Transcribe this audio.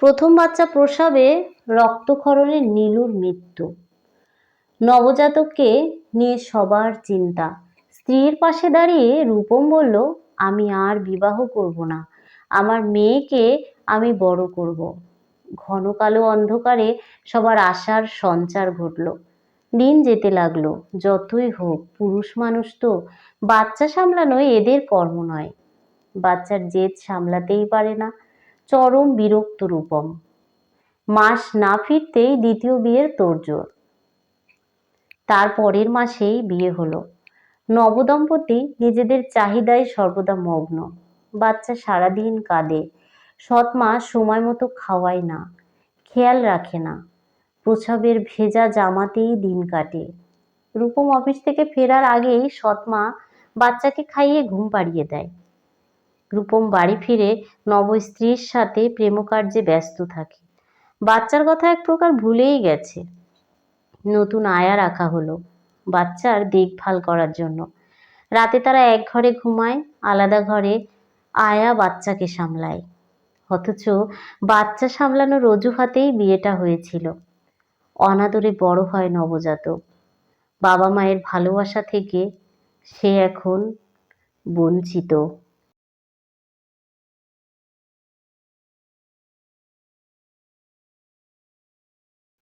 প্রথম বাচ্চা প্রসবে রক্তক্ষরণে নীলুর মৃত্যু। নবজাতককে নিয়ে সবার চিন্তা। স্ত্রীর পাশে দাঁড়িয়ে রূপম বলল, আমি আর বিবাহ করব না। আমার মেয়েকে আমি বড় করব। ঘন কালো অন্ধকারে সবার আশার সঞ্চার ঘটল। দিন যেতে লাগল, যতই হোক, পুরুষ মানুষ তো, বাচ্চা সামলানো এদের কর্ম নয়। বাচ্চার জেদ সামলাতেই পারে না। চরম বিরক্ত রূপম। মাস না ফিরতেই দ্বিতীয় বিয়ের তোড়জোড়। তার পরের মাসেই বিয়ে হলো। নবদম্পতি নিজেদের চাহিদায় সর্বদা মগ্ন। বাচ্চা সারাদিন কাঁদে। সৎ মা সময় মতো খাওয়ায় না, খেয়াল রাখে না। প্রসবের ভেজা জামাতেই দিন কাটে। রূপম অফিস থেকে ফেরার আগেই সৎমা বাচ্চাকে খাইয়ে ঘুম পাড়িয়ে দেয়। রূপম বাড়ি ফিরে নব স্ত্রীর সাথে প্রেমকার্যে ব্যস্ত থাকে। বাচ্চার কথা এক প্রকার ভুলেই গেছে। নতুন আয়া রাখা হলো বাচ্চার দেখভাল করার জন্য। রাতে তারা এক ঘরে ঘুমায়, আলাদা ঘরে আয়া বাচ্চাকে সামলায়। অথচ বাচ্চা সামলানোর অজুহাতেই বিয়েটা হয়েছিল। অনাদরে বড় হয় নবজাতক। বাবা মায়ের ভালোবাসা থেকে সে এখন বঞ্চিত।